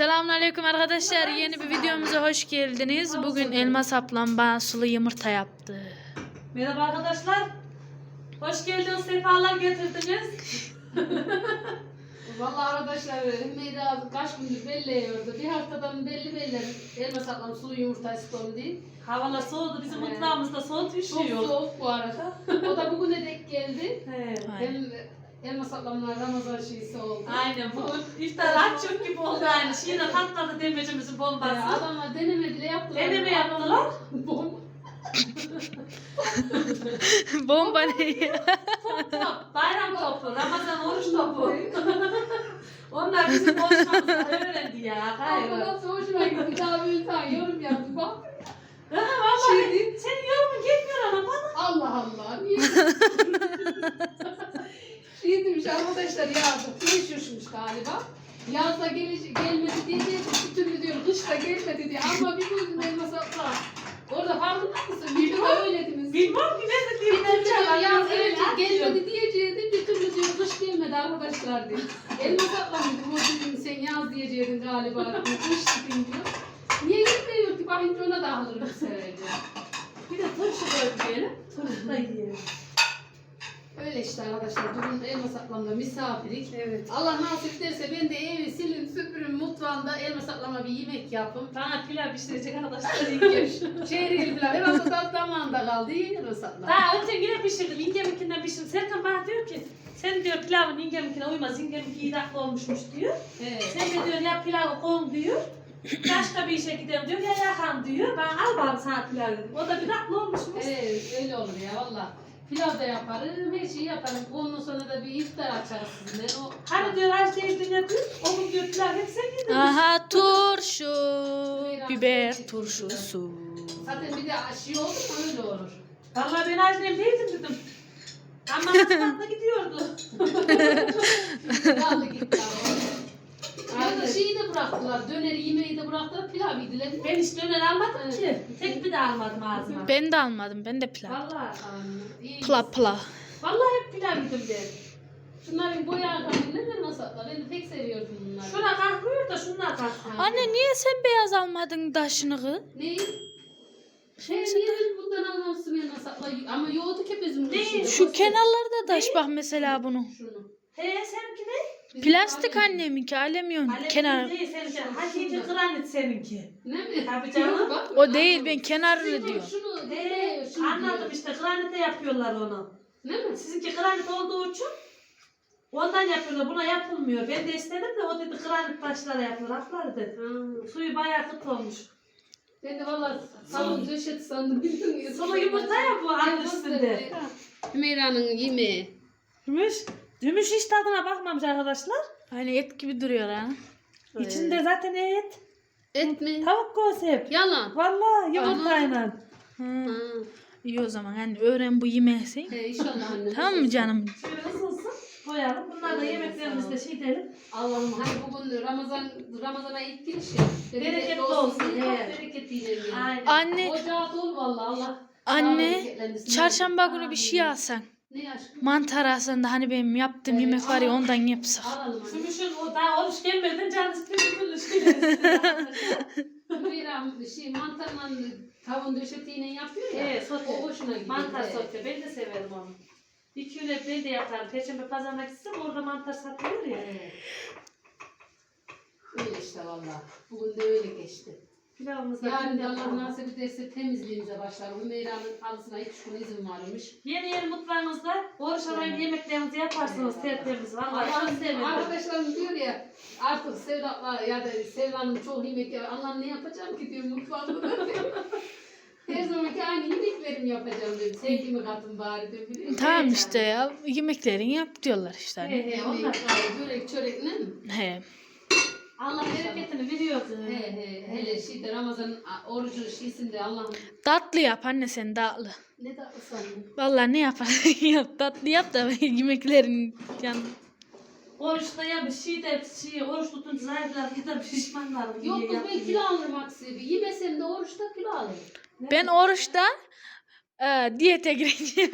Selamünaleyküm arkadaşlar. Yeni bir videomuza hoş geldiniz. Bugün elma saplan bana sulu yumurta yaptı. Merhaba arkadaşlar. Hoş geldiniz, sefalar getirdiniz. Vallahi arkadaşlar Hümeyra kaç gündür belleyiyordu. Bir haftadan belli belli elma saklam sulu yumurta istiyorum diye. Havalar soğudu, bizim mutfağımızda soğuk Çok üşüyor. soğuk bu arada. O da bugüne dek geldi. He. Hem elma saklamlar Ramazan şeysi oldu. Aynen, bu iftar aç çok gibi oldu aynı. Şimdi patladı demecimizin bombası. adamlar deneme bile yaptılar. Deneme yaptılar. Bom- Bomba ne ya? Top top, bayram topu, Ramazan oruç topu. Onlar bizim konuşmamızda öğrendi ya. Hayır. Ama nasıl hoşuma gitti. Daha bir tane yorum yaptı bak. Ha, Vallahi senin yorumun gelmiyor ama bana. Allah Allah. Niye? şey demiş arkadaşlar yazdı. Kılıç uçmuş galiba. Yazda gele, gelmedi diye diye bir türlü diyor. Kışta gelmedi diye. Ama bir gün elma sapla. Orada farkında mısın? Bir de öyle demiş. Bilmem ki ne de Bir türlü diyor yaz atıyor. gelmedi diyeceğiydi. Bir türlü diyor kış gelmedi arkadaşlar diyor. Elma saplamıştı. Bu dedim sen yaz diyeceydin galiba. Kış dedin diyor. Niye gitmiyor ki? Bakınca ona da bu sefer diyor. Bir de turşu koymayalım. Turşu da yiyelim. Öyle işte arkadaşlar. Bugün elma saplamda misafirik. Evet. Allah nasip ederse ben de evi silin süpürün mutfağında elma saklama bir yemek yapın. Bana pilav pişirecek arkadaşlar yiyeceğim. Şehriyeli falan. Herhalde da damağında kaldı. Yiyin elma saklama. Daha önce yine pişirdim. İngeminkinden pişirdim. Serkan bana diyor ki sen diyor pilavın ingeminkine uymaz. İngeminki iyi dakika olmuşmuş diyor. Evet. Sen de diyor ya pilavı koy diyor. Başka bir işe gidelim diyor. Ya yakan diyor. Ben al bana sana pilav dedim. O da bir dakika olmuşmuş. Evet öyle olur ya valla. Pilav da yaparım, her şeyi yaparım. Ondan sonra da bir iftar açarız sizinle. O, Hani diyor her şeyi. Onun diyor pilav hep sen yedin. Aha turşu. Biber turşusu. Zaten bir de şey oldu mu öyle olur. Vallahi ben annem değildim dedim. Ama gidiyordu. Yağlı gitti abi. Arada şeyi de bıraktılar, döneri yemeği de bıraktılar, pilav yediler. Ben hiç döner almadım ki. Tek bir de almadım ağzıma. Ben de almadım. Ben de pilav. Vallahi. İyi. Pla pla. Vallahi hep pilav yedim ben. Şunların boya kabinleri nasıl atlar? Ben de pek seviyordum bunları. Şuna kalkmıyor da şunlar kalkıyor. Anne niye sen beyaz almadın taşını kız? Neyi? Şey, niye biz bundan almamışsın ya nasıl atlar? Ama yoğurdu ki bizim Değil. Şu kenarlarda taş bak mesela bunu. Şunu. He seninki ne? Plastik anneminki alemiyon Alev kenar. değil seninki. Hakiki granit seninki. Ne mi? Tabii canım. Bak, O değil ben Şunu, diyor. Şunu? Şunu anladım işte granite yapıyorlar onu. Ne mi? Sizinki granit olduğu için ondan yapıyorlar. Buna yapılmıyor. Ben de istedim de o dedi granit taşlara yapılır. Haklar dedi. Ha. Suyu bayağı kıt olmuş. Ben de valla salon döşet sandım. Bildin mi? Sulu yumurta ya bu anın üstünde. Hümeyra'nın yemeği. Gümüş. Gümüş hiç tadına bakmamış arkadaşlar. Hani et gibi duruyor ha. İçinde zaten et. Et mi? Tavuk göğsü hep. Yalan. Vallahi yumurtayla. Hı. Ha. İyi o zaman anne öğren bu yemeği sen. He, inşallah anne. Tamam mı canım? Şöyle ısınsın. Koyalım. Bunlar da yemeklerimizde şey edelim. Allah'ım hani bugün Ramazan Ramazan'a ilk giriş ya. Bereketli olsun, evet. Bereketiyle gelin. Aynen. Anne, Ocağı dolu valla Allah. anne çarşamba günü bir şey alsan. Ne aşkım? Mantar alsan da hani benim yaptığım Evet, yemek var ya ama- ondan yapsak. Alalım anne. Gümüşün o daha oruç gelmeden can ilişkiler. Hümeyra şey mantarla tavuğun döşetiyle yapıyor ya. Evet, sote. O hoşuna gidiyor. mantar Evet. sote. Ben de severim onu. Gün hep ben de yaparım. Perşembe pazarına gitsem orada mantar satılıyor ya. Evet. Öyle işte valla. Bugün de öyle geçti. Pilavımızda Yarın kendi da Allah nasip ederse temizliğimize başlar. Hümeyra'nın halısına üç gün izin varmış. Yeni yeni mutfağınızda oruç alayım yemeklerinizi yaparsınız tertemiz. Vallahi çok sevindim. arkadaşlarım diyor ya artık Sevda'la ya da Sevda'nın çok yemek ya Allah'ım ne yapacağım ki diyor mutfağımda diyor. Her zamanki aynı yemeklerimi yapacağım diyor. Sevgimi katın bari diyor. biliyor musun? Tamam işte ya yemeklerini yap diyorlar işte He hani. he onlar. börek, çörek ne mi? He. Allah bereketini veriyor. He he hele şeyde Ramazan orucu şeysinde Allah'ım Tatlı yap anne sen tatlı. ne de ıslandım. Vallahi ne yaparsan yap tatlı yap da yemeklerin yan. Oruçta ya bir şey de şey, oruç tutunca zayıflar ya da pişmanlar. Yok kız ben kilo alırım aksi. Yemesem de oruçta kilo alırım. Ben oruçta e, diyete gireceğim.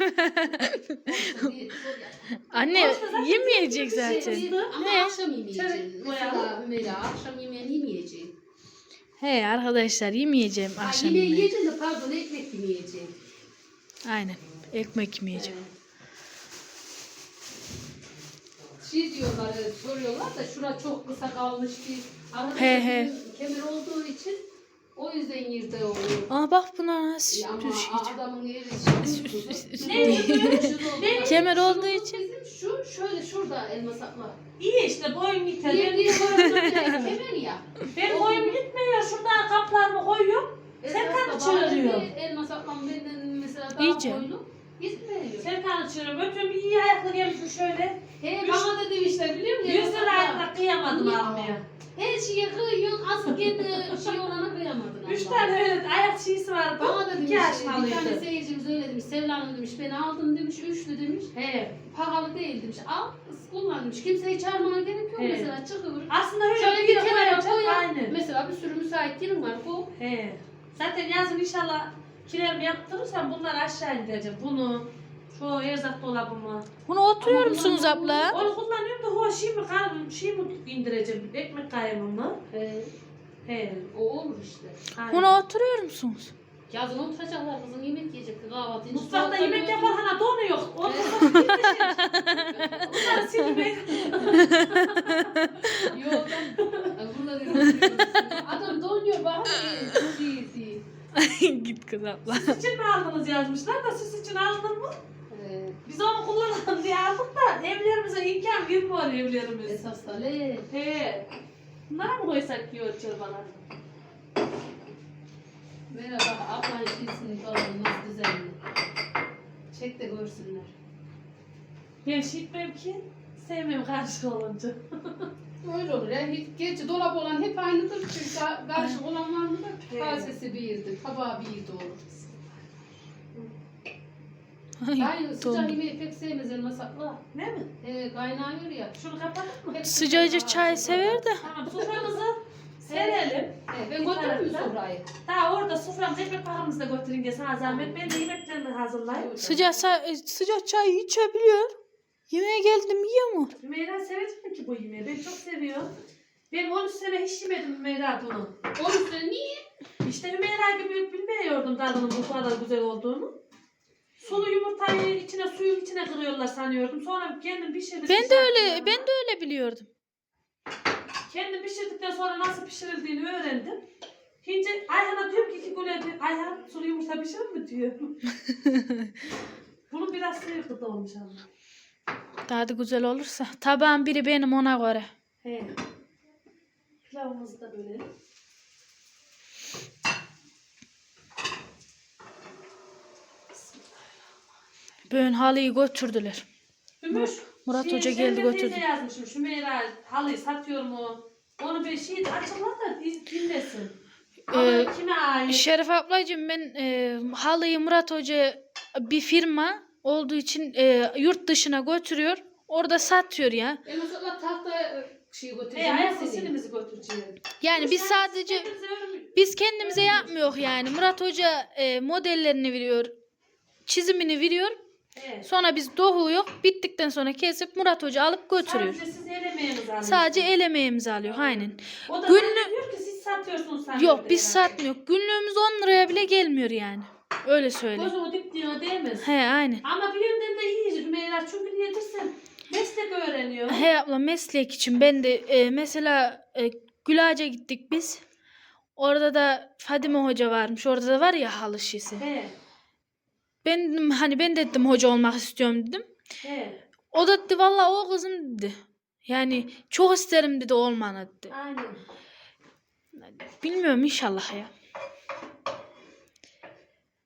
Anne yemeyecek bir şey zaten. Ne? akşam yemeyeceğim. Mesela. Hümeyra akşam yemeğini yemeyeceğim. He arkadaşlar yemeyeceğim Ha, akşam yemeği yemeği. yiyeceğim de pardon ekmek yemeyeceğim. Aynen. Ekmek yemeyeceğim. Şey diyorlar, soruyorlar da şura çok kısa kalmış ki. Arada He, he. kemer olduğu için o yüzden yerde oluyor. Aa bak buna nasıl ama düşecek. adamın yeri Ne? Kemer olduğu için. Bizim şu şöyle şurada elma saplar. İyi işte boyun yeter. Diye Ben, diye koyuyorsun kemer ya. benim boyum gitmiyor. Şuradan kaplarımı koyuyorum. Serkan Esas da çığırıyor. bazı bir Elma saplam benden mesela daha İyice. boylu. Gitmiyor. Serkan'ı çığırıyorum. Öpüyorum bir iyi ayaklı gelmiş şöyle. He bana da demişler biliyor musun? 100 Elma lira saplar. ayakla kıyamadım Ya. almaya. Her şeye kıyıyorsun asıl kendi şey olana kıyamadın. Üç ama. tane öyle ayak şeysi vardı. Bana da demiş, İki bir açmalıydı. tane seyircimiz öyle demiş, Sevla Hanım demiş, ben aldım demiş, üçlü demiş, He. pahalı değil demiş, al, kullan demiş, kimseyi çağırmana gerek yok Evet. mesela, çıkıyor. Aslında öyle Şöyle bir kenara koyacak. koy, Aynen. mesela bir sürü müsait yerim var, bu. He. Zaten yazın inşallah kilerimi yaptırırsam bunlar aşağı indireceğim. Bunu, şu erzak dolabımı. Bunu oturuyor Ama musunuz abla? Onu kullanıyorum da o şey mi, kar, şey mi indireceğim, ekmek kayımımı. He, He. o olur işte. aynen. Buna oturuyor musunuz? Yazın oturacaklar kızım, yemek yiyecekler, kahvaltı. Mutfakta yemek yapar hani donu yok. O mutfakta Ay, burada dedim, adam donuyor, bak. Git kız abla. Süs için mi aldınız yazmışlar da süs için aldın mı? Biz onu kullanalım diye aldık da evlerimize imkan girmiyor evlerimiz. esas da le. He. Bunlara mı koysak diyor çorbalar? Merhaba, ablan şiirsini falan nasıl düzenli. Çek de görsünler. Ben şişmem ki sevmem karşı olunca. Öyle olur ya. Hiç, gerçi dolap olan hep aynıdır. Çünkü ka- karışık olan var mı da Evet. kasesi birdir, tabağı bir olur. Ay, Aynı sıcak yemeği pek sevmez elma sakla. Ne mi? Ee, kaynağıyor ya. Şunu kapatıp mı? Sıcacık çay sever de. Tamam soframızı serelim. Evet, ben Bir götürür mü sofrayı? Daha orada soframızı ekmek paramızı da götürün diye sana zahmet. Ben de yemeklerimi hazırlayayım. Sıcak, sa- sıcak çay içebiliyor. Yemeğe geldim yiyor mu? Hümeyra sevecek mi ki bu yemeği? Ben çok seviyorum. Ben 13 sene hiç yemedim Hümeyra bunu. O yüzden niye? İşte Hümeyra gibi bilmiyordum tadının bu kadar güzel olduğunu. Sulu yumurtayı içine suyun içine kırıyorlar sanıyordum. Sonra kendim pişirdim. Ben de öyle, ben de öyle biliyordum. Kendim pişirdikten sonra nasıl pişirildiğini öğrendim. Şimdi Ayhan'a diyorum ki iki güne bir Ayhan sulu yumurta pişirir mi diyor. Bunun biraz sıyırtı da olmuş ama. Tadı güzel olursa. Tabağın biri benim ona göre. He. Pilavımızı da bölelim. Bugün halıyı götürdüler. Gümüş. Murat şey, Hoca geldi, götürdü. yazmışım. Şümeyra halıyı satıyor mu? Onu bir şey açıkla da din- dinlesin. Ee, kime ait? Şerif ablacığım ben e, halıyı Murat Hoca bir firma olduğu için e, yurt dışına götürüyor. Orada satıyor ya. Elma sakla tahta e, şey He, götüreceğim. ayak seni. sesimizi götüreceğiz. Yani biz sadece biz kendimize yapmıyor yani. Murat Hoca e, modellerini veriyor. Çizimini veriyor. Evet. Sonra biz doğuyor. Bittikten sonra kesip Murat Hoca alıp götürüyor. Sadece siz el emeğinizi alıyorsunuz. Sadece el emeğimizi alıyor. Aynen. O da Günlük... diyor ki siz satıyorsunuz sanıyor. Yok biz satmıyor. Günlüğümüz 10 liraya bile gelmiyor yani. Öyle söyle. Gözümü dip diyor değmez. He aynen. Ama bir yönden de iyi Hümeyra. Çünkü niye dersen meslek öğreniyor. He abla meslek için ben de e, mesela e, Gülağaç'a gittik biz. Orada da Fadime Hoca varmış. Orada da var ya halı şişi. He. Ben hani ben de dedim hoca olmak istiyorum dedim. He. O da dedi vallahi o kızım dedi. Yani çok isterim dedi olmanı dedi. Aynen. Bilmiyorum inşallah ya.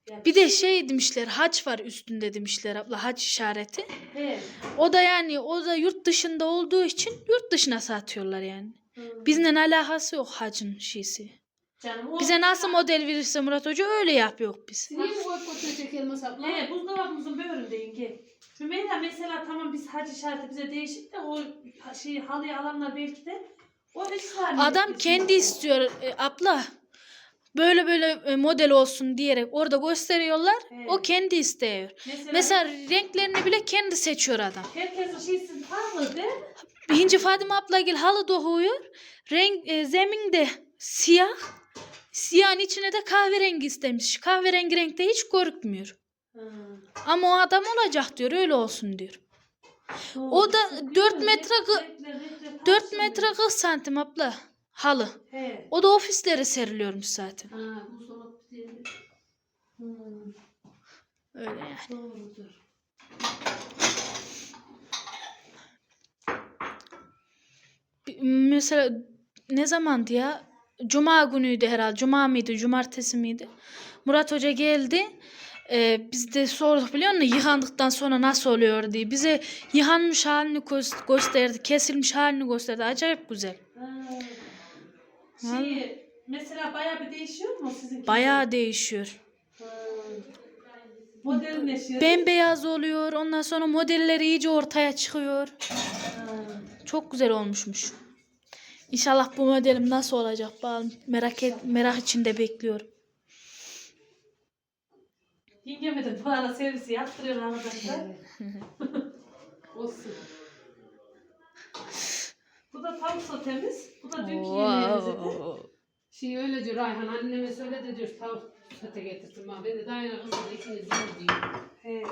Ya Bir de şey demişler haç var üstünde demişler abla haç işareti. He. O da yani o da yurt dışında olduğu için yurt dışına satıyorlar yani. Hı. Bizle alakası yok hacın şeysi. Canım, o- Bize nasıl model verirse Murat Hoca öyle yapıyor biz. Niye mi koyup götürecek elma sakla? He, buzdolabımızın böğründe yenge. Hümeyra mesela tamam biz hac işareti bize değişik de o şey halıyı alanlar belki de o ısrar Adam kendi istiyor e, abla. Böyle böyle e, model olsun diyerek orada gösteriyorlar. Evet. O kendi istiyor. Mesela, Mesela renklerini bile kendi seçiyor adam. herkesin şeysi farklı değil mi? Birinci Fadime abla gel halı doğuyor. Renk e, zemin de siyah. Siyahın içine de kahverengi istemiş. Kahverengi renkte hiç görükmüyor. Ha. Ama o adam olacak diyor öyle olsun diyor. O da Çok 4 güzel. metre kı- Renkler, renkler 4 karışıyor. metre 40 santim abla halı. He. O da ofislere seriliyormuş zaten. Ha. Hmm, Öyle yani. doğrudur. Mesela ne zamandı ya? Cuma günüydü herhalde. Cuma mıydı? Cumartesi miydi? Murat Hoca geldi. Ee, biz de sorduk biliyor musun? Yıkandıktan sonra nasıl oluyor diye. Bize yıkanmış halini gö- gösterdi. Kesilmiş halini gösterdi. Acayip güzel. Ha. Şey, mesela bayağı bir değişiyor mu sizin? Bayağı değişiyor. Modernleşiyor. Bembeyaz oluyor. Ondan sonra modelleri iyice ortaya çıkıyor. Ha. Çok güzel olmuşmuş. İnşallah bu modelim nasıl olacak bakalım. Merak et, merak içinde bekliyorum. Yengeme de bu ara servisi yaptırıyor arkadaşlar. Olsun. Bu da tavuk sotemiz. Bu da dünkü yemeğimizdi. Şey öyle diyor Ayhan anneme söyle de diyor tavuk sote getirsin bana. Ben de dayanır kızım da ikiniz yiyin diyor. He.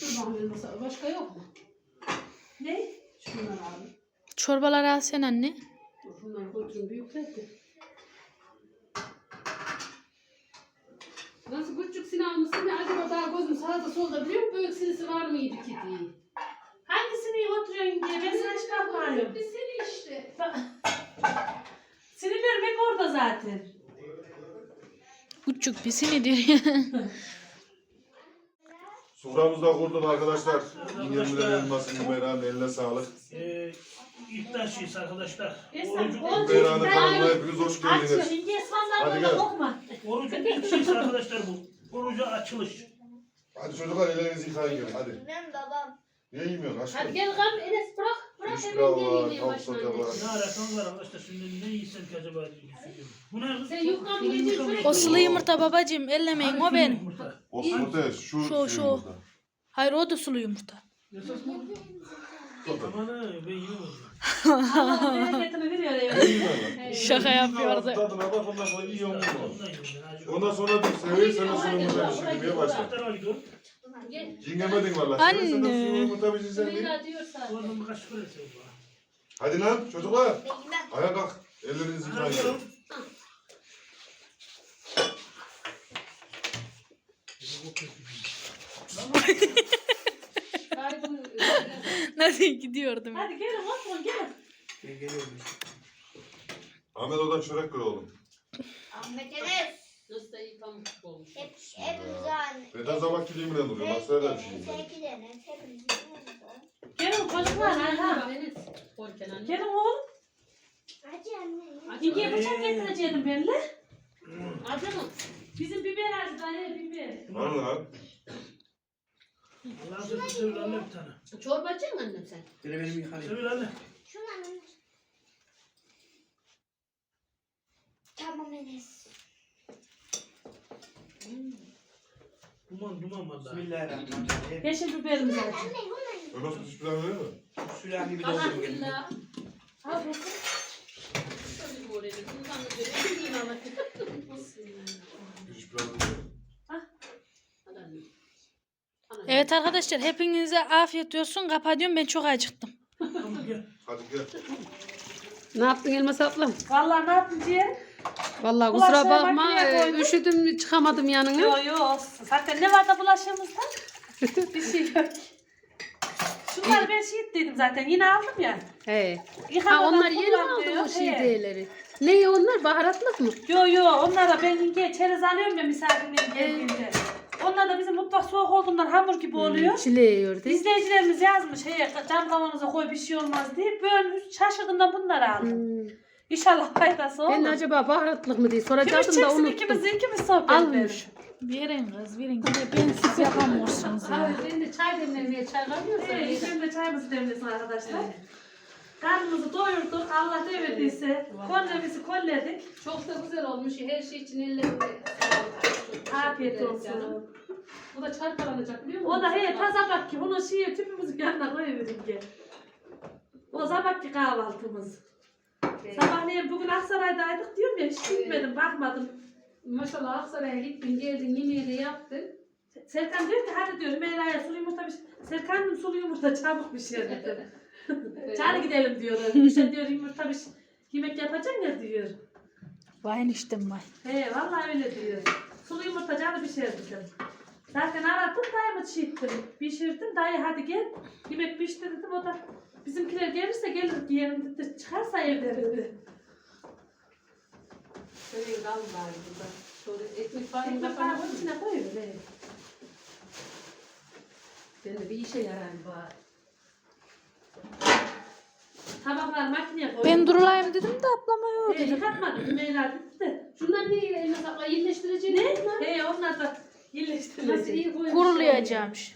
Dur bakalım başka yok mu? Ne? Şunları abi. Çorbalar al sen anne. Bunları götürün büyüklerdi. Nasıl küçük silah mısın ne acaba daha gözüm sağda solda biliyor musun? Büyük sinisi var mıydı ki diye. Hangisini iyi oturuyorsun diye ben sana hiç bakmıyorum. Bir seni işte. Sinirlerim hep orada zaten. Küçük bir sinidir. Soframızı da kurduk arkadaşlar. İngemler elmasın Hümeyra'nın eline sağlık. Ee, iftar şeysi arkadaşlar. Orucun- Hümeyra'nın kanalına hepiniz hoş geldiniz. şimdi Hadi gel. kokma. orucun ilk şeysi arkadaşlar bu. Oruca açılış. Hadi çocuklar ellerinizi yıkayın gelin hadi. Ben babam. Niye yemiyorsun Hadi aşkım? gel kal Enes bırak. Bırak Üç hemen pilav var, sote var. Ne alakamız var arkadaşlar şimdi ne yiysem ki acaba diye düşünüyorum. Bu ne? Sen yufka mı yiyeceksin sürekli? o sılı yumurta babacığım ellemeyin o benim. O sote şu Şu, şey şu. yumurta. Hayır o da sulu yumurta. Esas mı? Aman ben. Allah bereketini veriyor. Şaka yapıyordu. Tadına bak ondan sonra yiyor mu? Ondan sonra. Gel. Cingemedin valla. Anne. Diyor. Hadi lan çocuklar. Ayağa kalk. Ellerinizi yıkayın gelin. Arkadaşlar. Bari bu- Nasıl gidiyordum? Hadi gelin oturun gelin. Ahmet oradan çörek kır oğlum. Ahmet Enes. Nasıl da pamuk olmuş. Hep, hepimiz aynı. Vedat sabah kiliminden duruyor. Bak öyle bir şey. Sevgili Enes. Hepimiz aynı. Gelin çocuklar Ayhan. Enes. Korken anne. Gelin oğlum. Hadi anne. Yengeye bıçak getirecektim benimle. Acı mı? Bizim biber acı dayı biber. Var lan. Allah'ın sözü seviyor anne bir tane. Çorbacı mı annem sen? Seviyor anne. Şunu anne. Tamam Enes. Duman duman valla. Bismillahirrahmanirrahim. Yeşil biberimiz acı. Anne bunu. Ömer hiçbir tane veriyor mu? Sülah gibi doldurdum geldim. Bismillah. Al bakayım. Tabii bu oraya. Bundan da böyle. Bismillah. Hiçbir tane veriyor. Hadi anne. Ana. Evet arkadaşlar hepinize afiyet olsun. Kapatıyorum ben çok acıktım. Hadi gel. Ne yaptın Elmas ablam? Vallahi ne yaptın ciğer? Vallahi Bulaşığı kusura bakma makineye e, koydum. üşüdüm çıkamadım yanına. Yo yo zaten ne var da bulaşığımızda? bir şey yok. Şunları ben şey ettiydim zaten yine aldım ya. He. Ha Yıkamadan onlar yeni mi kullan aldı diyor. o He. şeydeleri? Ne onlar baharatlık mı? Yo yo onlara ben yenge çerez alıyorum ya misafirlerim geldiğinde. Onlar da bizim mutfak soğuk olduğundan hamur gibi oluyor. Çile yiyor değil mi? İzleyicilerimiz yazmış hey cam kavanoza koy bir şey olmaz diye. Ben şaşırdığımda bunları aldım. Hmm. İnşallah faydası olur. Ben acaba baharatlık mı diye soracaktım da çeksin unuttum. ikimiz ikimiz sohbet Almış. Verin kız verin. Ben siz yapamıyorsunuz ya. Abi ben de çay demlemeye çay kalmıyorsa. Evet, şimdi de çayımızı demlesin arkadaşlar. Karnımızı doyurduk. Allah ne verdiyse kollemizi kolledik. Çok da güzel olmuş. Her şey için ellerinde. Afiyet olsun. Bu da çarpalanacak biliyor musun? O da he taza bak ki bunu şiye tüpümüzün yanına koyuverin ki. O zaman ki kahvaltımız. Sabahleyin bugün Aksaray'daydık diyorum ya hiç gitmedim bakmadım. Maşallah Aksaray'a gittin geldin yemeği de yaptın. Serkan diyor ki hadi diyor Meyra'ya sulu yumurta bir şey. Serkan'ım sulu yumurta çabuk bir şey dedi. Çağır gidelim diyor. Şey diyor yumurta bir şey. Yemek yapacaksın ya diyor. Vay eniştem vay. He vallahi öyle diyor. Sulu yumurta canı bir şey. Zaten aradım dayımı çiğittim. Pişirdim dayı hadi gel. Yemek pişti dedim o da bizimkiler gelirse gelir yiyelim dedi. Çıkarsa evde dedi. Senin kan var burada. Sonra ekmek var mı? Ekmek bana bunun içine koy öyle. Ben de bir işe yarar var. Tabaklar makineye koy. Ben durulayım dedim de ablama yok He, dedim. yıkatmadım Meyra dedi de. Şunlar ne eline sakla yerleştireceğim. Ne? He onlar da Nasıl iyileştirilecek. iyi koymuş. Kurulayacağımış.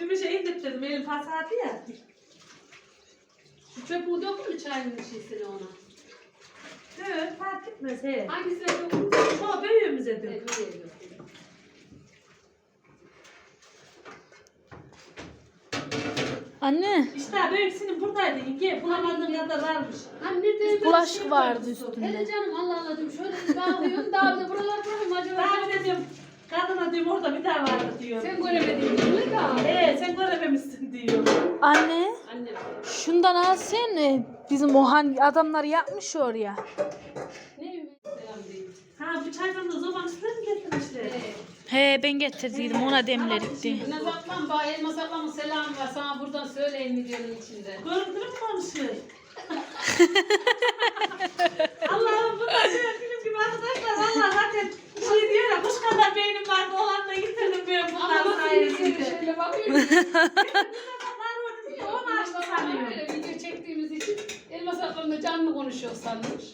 Bir şey indirttirdim elim fasatı ya. Şu çöpü dökün mü çayın şişesine ona? Evet fark etmez he. Hangisine dökün? Şu büyüğümüze dök. Evet, öyle dökün. Anne İşte büyüksünün buradaydı yenge. Bulamadığın kadar varmış. Anne de bulaşık vardı üstünde. Hele canım Allah Allah diyorum şöyle bir bakıyorum daha bir de buralar bırakayım acaba. Daha bir dedim. Kadına diyorum orada bir daha vardı diyor. Sen göremedin mi daha? He sen görememişsin diyor. anne Anne. şundan al sen e, bizim o hani adamlar yapmış oraya. Ne. Ha bu çaydanlığı zobanın üstüne mi getirmişler? Evet. He ben getirdiydim ona demledik diye. Ne saklan ba elma saklama selam var sana buradan söyleyin videonun içinde. Görüntülü mü konuşuyor? Allah'ım bu da film gibi arkadaşlar. Valla zaten şey diyor ya kuş kadar beynim vardı olan da yitirdim ben bunlar Ama sayesinde. şöyle bakıyorum. Onu açtı sanıyor. Böyle video çektiğimiz için elma saklamda canlı konuşuyor sanmış.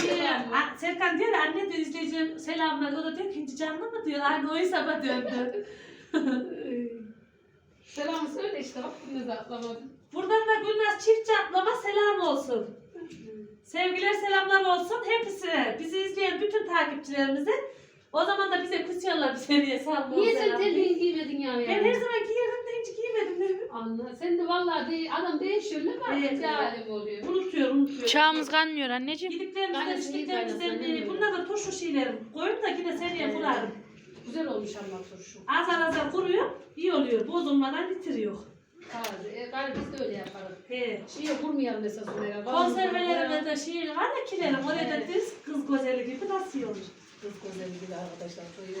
Şey, a- Serkan diyor anne diyor izleyeceğim selamlar. O da diyor ki "İnci canlı mı diyor. Aynı o hesaba döndü. Selam söyle işte bak bunu da atlamadım. Buradan da Gülnaz çiftçi ablama selam olsun. Sevgiler selamlar olsun hepsine. Bizi izleyen bütün takipçilerimize. O zaman da bize kısıyorlar bir seriye salma. Niye sen terliğini giymedin ya Ben her yani? zaman giyerim de Anla. Sen de vallahi de, adam değişiyor ne var? Evet, Evet, oluyor. Unutuyor unutuyor. Çağımız kaynıyor anneciğim. Gidiklerimizden Kaynasın, iyi içtiklerimizden evet. Bunlar da turşu şeylerim. Koyup da yine seriye Evet. kurarım. Güzel olmuş ama turşu. Azar azar kuruyor. iyi oluyor. Bozulmadan bitiriyor. Taze. E, galiba biz de öyle yaparız. He. Şeye vurmayalım esas oraya. Konservelerime de şey var ya kilerim. Oraya da diz kız gözeli gibi nasıl iyi olur. Kız gözleri gibi arkadaşlar. Şöyle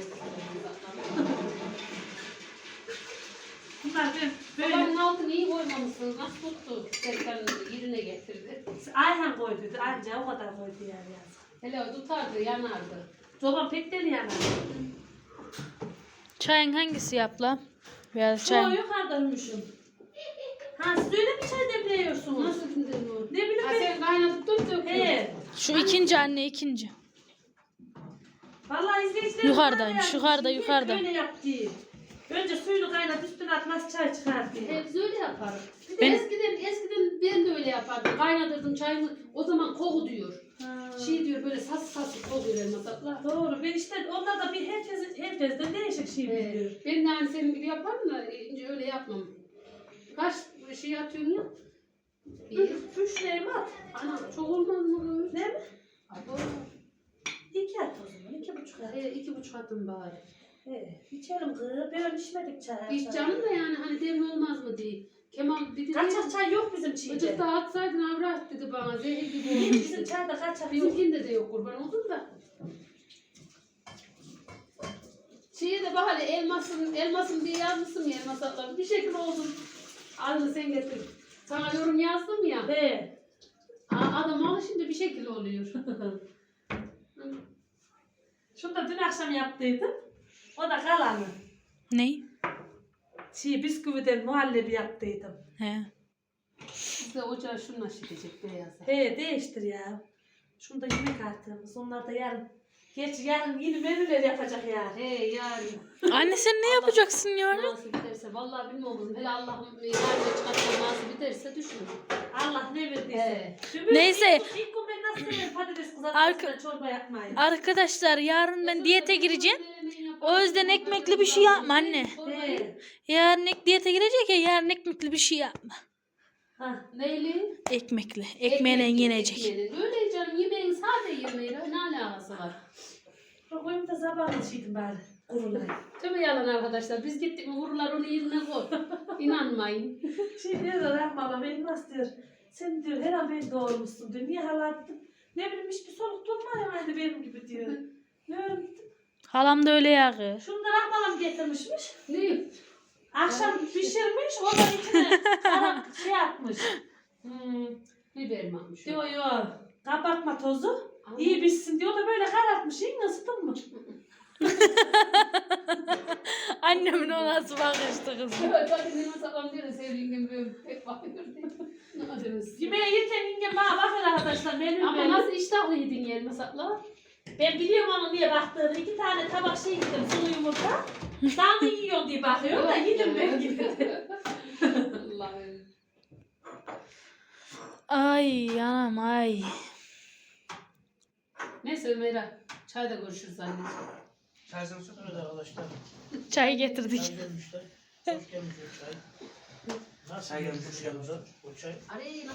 Bunlar ben böyle Babanın altını iyi koymamışsınız. Nasıl tuttu? Serkan'ın yerine getirdi. Ayhan koyduydu. Anca o kadar koydu yani. yazık. Hele o tutardı, yanardı. Zoban pek deli yanar. Çayın hangisi yapla? Veya Şu çayın. yukarıdaymışım. Ha siz öyle mi çay demliyorsunuz? Nasıl bildin onu? Ne bileyim Ha ben. sen kaynatıp dur döküyorsun. He. Şu ikinci anne ikinci. Vallahi izleyicilerim Yukarıdaymış, yukarıda, yukarıda. Öyle yaptı. Önce suyunu kaynat üstüne atmaz çay çıkar diye. Biz öyle yaparız. Bir de Ben- eskiden, eskiden ben de öyle yapardım. Kaynatırdım çayımı. O zaman koku diyor. Şey diyor böyle sas sas kokuyor elmasaklar. Doğru. Ben işte onda da bir herkes herkesten değişik şey biliyor. Ee, ben de hani senin gibi yaparım da ince öyle yapmam. Kaç şey atıyorsun ya? Bir. Üç, üç neyimi at. Ana çok olmaz mı? Ne mi? Abo. İki at o zaman. iki buçuk at. He, iki buçuk atın bari. He. İçelim kız. Böyle içmedik çay. İç canım da yani hani demli olmaz mı diye. Kemal dedi. Kaçak çay yok bizim çiğde. da atsaydın avrat dedi bana. Zehir gibi olmuş. bizim çayda kaçak yok? Bizimkinde de yok kurban oldum da. Şeye de bak hele elmasın, elmasın diye yazmışsın ya elmas atlar. Bir şekil oldum. Adını sen getir. Sana yorum yazdım ya. He. Adam alışınca bir şekil oluyor. Şunu da dün akşam yaptıydım. O da kalanı. Ne? Şey bisküviden muhallebi yaptıydım. He. Biz de ocağı şununla şişecek beyazı. He değiştir ya. Şunu da yemek artığımız. Onlar da yarın. Geç yarın yeni menüler yapacak yani. He yani. Anne sen ne yapacaksın yani? Nasıl biterse. Vallahi bilmiyorum kızım. Hele Allah'ım yarın çıkartma nasıl biterse düşün. Allah ne verdiyse. He. Dübür, Neyse. İlk, ilk gün ben nasıl severim patates Arka- kızartmasına çorba yapmayı. Arkadaşlar yarın ben diyete gireceğim. O yüzden ekmekli bir şey yapma anne. He. Yarın ek diyete girecek ya yarın ekmekli bir şey yapma. Ha. Neyli? Ekmekli. Ekmeğine yenecek. Ekmeğinin. Öyle canım yemeğin sade yemeğiyle ne alakası var? Koyayım da sabahını çiğdim bari. Kurulayım. Tüm yalan arkadaşlar. Biz gittik mi vururlar onu yerine koy. İnanmayın. Şey diyor da Rahman Elmas diyor. Sen diyor herhalde beni doğurmuşsun diyor. Niye hala dedim. Ne bileyim hiçbir soluk durmuyor aynı benim gibi diyor. Ne öyle dedim. Halam da öyle yağı. Şunu da Rahman'ım getirmişmiş. Ne? Akşam pişirmiş. O da içine karan şey yapmış. Hmm. Biber mi almış? Diyor yo. Kabartma tozu. İyi pişsin diyor. Da böyle karartmış. İyi ısıtın mı? Annemin o nasıl bakıştı kızım. Evet, bak benim saklam diyor sevdiğim böyle pek bakıyor diye. Yemeğe yerken yenge bana bakın arkadaşlar. Benim Ama benim. nasıl iştahlı yedin yer masakla? Ben biliyorum onun niye baktığını. İki tane tabak şey yedim. Sulu yumurta. Daha mı yiyorsun diye bakıyor da yedim ben. Allah'ım. Ay anam ay. Neyse Ömer'e çayda görüşürüz anne. Çay sen Evet arkadaşlar. Çay getirdik. Çay gelmişler. Hoş gelmiş o çay. Nasıl Çay gelmiş o çay? Nasıl?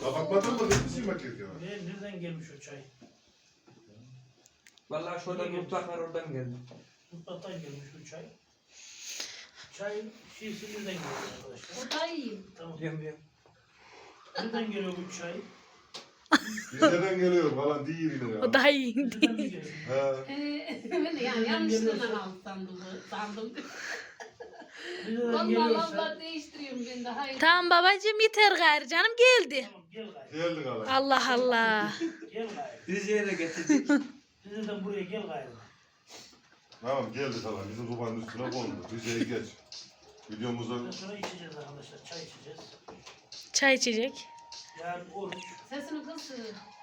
Kapatmadın mı? Ne biçim ya? Ne, nereden gelmiş o çay? Vallahi şuradan mutfak var oradan geldi. Mutfaktan gelmiş o çay. Çay şişesi nereden geliyor arkadaşlar? O da iyi. Tamam. Biliyorum biliyorum. Nereden geliyor bu çay? Bizden geliyor falan değil yine ya. O da iyi. Nereden mi geliyor? He. Ee, ben de yani yanlışlığından aldım sandım. sandım. Nereden geliyorsa... değiştiriyorum ben de. Hayır. Tamam babacığım yeter gayrı canım geldi. Tamam gel gayrı. Geldik hala. Allah Allah. Gel gayrı. Rize'ye de getirdik. Rize'den buraya gel gayrı. Tamam geldik hala. Bizim sobanın üstüne kondu. Rize'ye geç. Videomuzda Ondan sonra içeceğiz arkadaşlar. Çay içeceğiz. Çay içecek. Yarın oruç. Sesini kısın.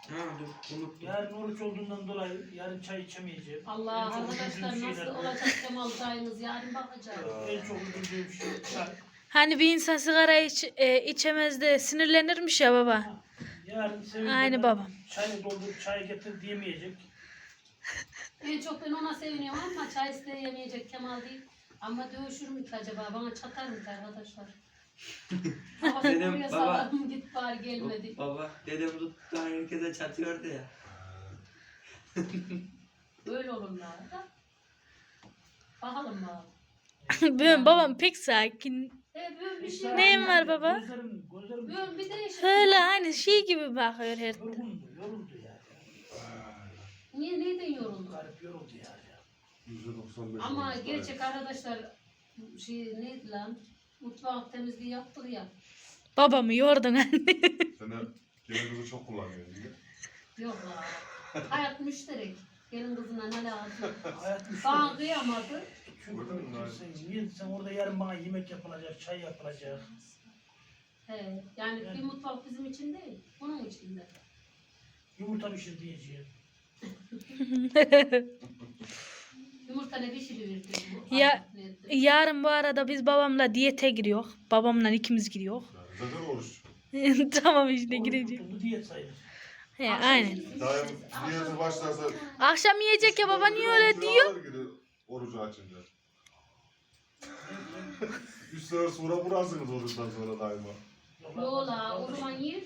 ha dur unuttum. Yarın oruç olduğundan dolayı yarın çay içemeyeceğim. Allah En çok arkadaşlar üzüldüğüm nasıl şeyler olacak Kemal çayımız yarın bakacağız. En çok üzüldüğüm şey çay. Hani bir insan sigara iç, e, içemez de sinirlenirmiş ya baba. Yarın. Aynı babam. Çayı doldur, çay getir diyemeyecek. En çok ben ona seviniyorum ama çay isteyemeyecek Kemal değil. Ama dövüşür mü ki acaba? Bana çatar mı ki arkadaşlar? Kafasını Dedim, buraya baba. salarım git bari gelmedi. Baba dedem tuttu herkese çatıyordu ya. Böyle olurlar da. Bakalım bakalım. Benim babam pek sakin. Evet böyle bir şey Neyim var baba? Gözlerim, gözlerim Böyle bir değişik. Öyle hani şey gibi bakıyor her yorgundu, yoruldu. Niye neyden yoruldun? Garip yoruldu yani. %95 Ama olmuş. gerçek arkadaşlar şey neydi lan? Mutfak temizliği yaptık ya. Babamı yordun anne. Sen de gelin kızı çok kullanıyorsun. değil mi? Yok la. Hayat müşterek. Gelin kızına ne lazım? Hayat müşterek. Bana kıyamadı. Çünkü Gördün mü? sen, niye, sen orada yarın bana yemek yapılacak, çay yapılacak. He, yani bir mutfak bizim için değil. Onun için de. Yumurta pişir diyeceğim. Yumurta ne pişiriyordu? Ya- Yarın bu arada biz babamla diyete giriyor. Babamla ikimiz giriyor. Zaten oruç. tamam işte gireceğiz. tutuldu diyet sayılır. He aynen. Daim diyeti başlarsa... Akşam yiyecek ya baba niye öyle diyor? Orucu açınca. Üç sefer sonra vurarsınız oruçtan sonra daima. Yola o zaman yer.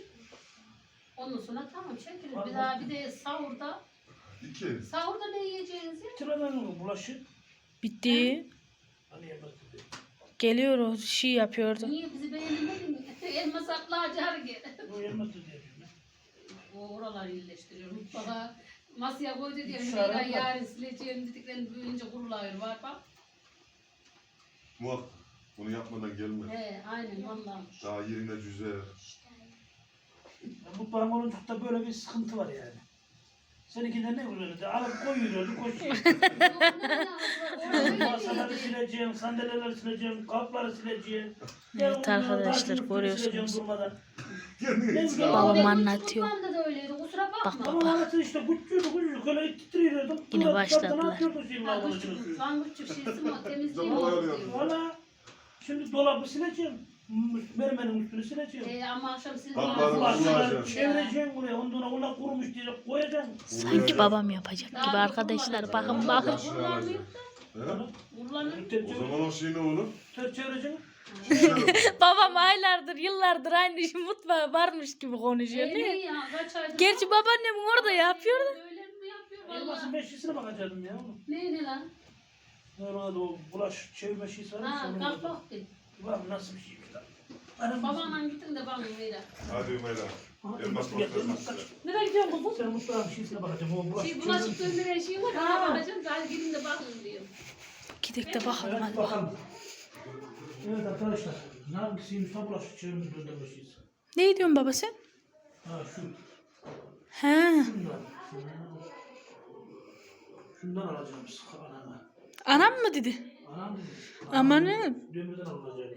Ondan sonra tamam çekeriz. Bir daha bir de sahurda. İki. Sahurda ne yiyeceğiniz ya? Sıradan olur bulaşık. Bitti. Hani. Geliyor o şey yapıyordu. Niye bizi beğenemedin? Elma saklı acar gel. O yapmak dedi. O oraları iyileştiriyor. Mutfağa masaya Şu Meyra arada- yarın sileceğim dediklerini büyüyünce kurulayır var bak. Muhat. Bunu yapmadan gelme. He aynen vallahi. Daha yerinde cüze. Mutfağın oluncukta böyle bir sıkıntı var yani. Seninkinden ne oluyordu? Alıp koyuyordu, koşuyor. Masaları sileceğim, sandalyeleri sileceğim, kapları sileceğim. Evet arkadaşlar, görüyorsunuz. Babam anlatıyor. Bak titriyordu. Yine başladılar. çaptan atıyordu şimdi Ha, lavabonun küçük, içine. lan küçük şeysi mi temizliği mi. Valla şimdi dolabı sileceğim. Mermerin üstünü sileceğim. Ee, ama akşam siz Kapları lazım. kullanacağım. Çevireceğim buraya, ondan ona kurumuş diyecek, koyacaksın. Sanki babam yapacak gibi arkadaşlar. Bakın bakın. O zaman o şey ne olur? ters çevireceksin. Babam aylardır, yıllardır aynı işi mutfağa varmış gibi konuşuyor. Ee? Kaç aydır- Gerçi babaannemin orada yapıyor da. Öyle mi yapıyor? Elmasın Valla. ben şişine bakacaktım ya. Neydi lan? Normalde o bulaş çevirme şişesi var. Ha, kalk bak bir. Bak nasıl bir lan. Anam. Babanla gittin de bana ver. Hadi Ümeyla. Aha, Elmas bakıyorsun. Nereye gidiyorsun kuzum? Sen mutfağın şişesine bakacağım. O bulaş Şey, bulaşık döndüren şey var. Ha. Ona bakacağım. Hadi gidin de bakın diyor. Gidek de bakalım Evet hadi bakalım. bakalım. Evet arkadaşlar. Hangisiymiş tam bulaşık çevirme döndürme şişesi. Ne diyorsun baba sen? Ha şu. He. Şundan. Şundan alacağım sıkı anama. Anam mı dedi? Anam dedi. Amanım. Demirden alınacak.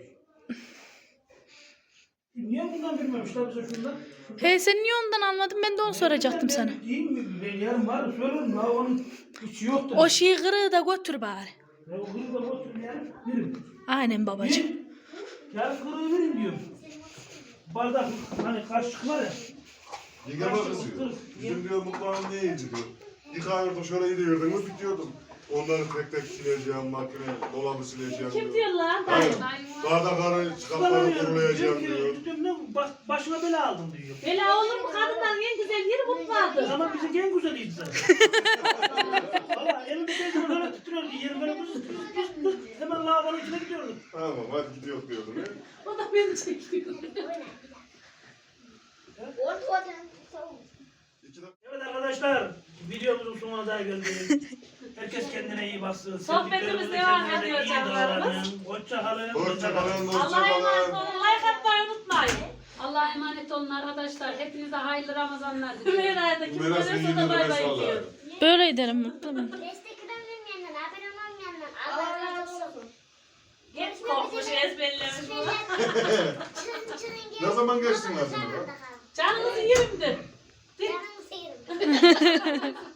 Niye bundan bilmemişler bize şundan? He sen niye ondan almadın? Ben de onu soracaktım sana. Değil mi? Ben yarın var? Söylerim. La onun içi yok da. O şeyi kırığı da götür bari. Ya o kırığı da götür yarın. Verim. Aynen babacığım. Verim. Yarın kırığı verin diyorum. Bardak hani kaşık var ya. Yenge bak kızıyor. Bizim diyor mutfağın ne iyiydi diyor. Yıkayordum şöyle gidiyordum bitiyordum. Onları tek tek sileceğim makine, dolabı sileceğim Kim diyor. diyor lan? Hayır. Bardakları, kapları kurulayacağım diyor. Diyorum ne baş, başıma bela aldım diyor. Bela olur mu? Kadınların en güzel yeri mutfağıdır. Ama bize en güzeliydi zaten. Valla elimde gözüm böyle titriyordu. Yerim böyle buz buz buz buz. Hemen lavabonun içine gidiyordum. Tamam hadi gidiyor diyordum. O da beni çekiyor. İki dakika. Evet arkadaşlar videomuzun sonuna da geldik. Herkes kendine iyi baksın. Sohbetimiz devam ediyor canlarımız. davranın. Hoşça kalın. Hoşça kalın, hoşça Allah'a emanet olun. Like atmayı unutmayın. Allah'a emanet olun arkadaşlar. Hepinize hayırlı Ramazanlar diliyorum. Hümeyra'ya da kim Ümeyla sen gelirse de bay bay mesaj diyor. ver. Böyle ederim mutlu muyum? Destek olmayanlar, abone olmayanlar. Allah razı olsun. Geç korkmuş ezberlemiş bu. Çın çının Ne zaman geçtin sen? Canınızı yerim de. Canımı sıyırın.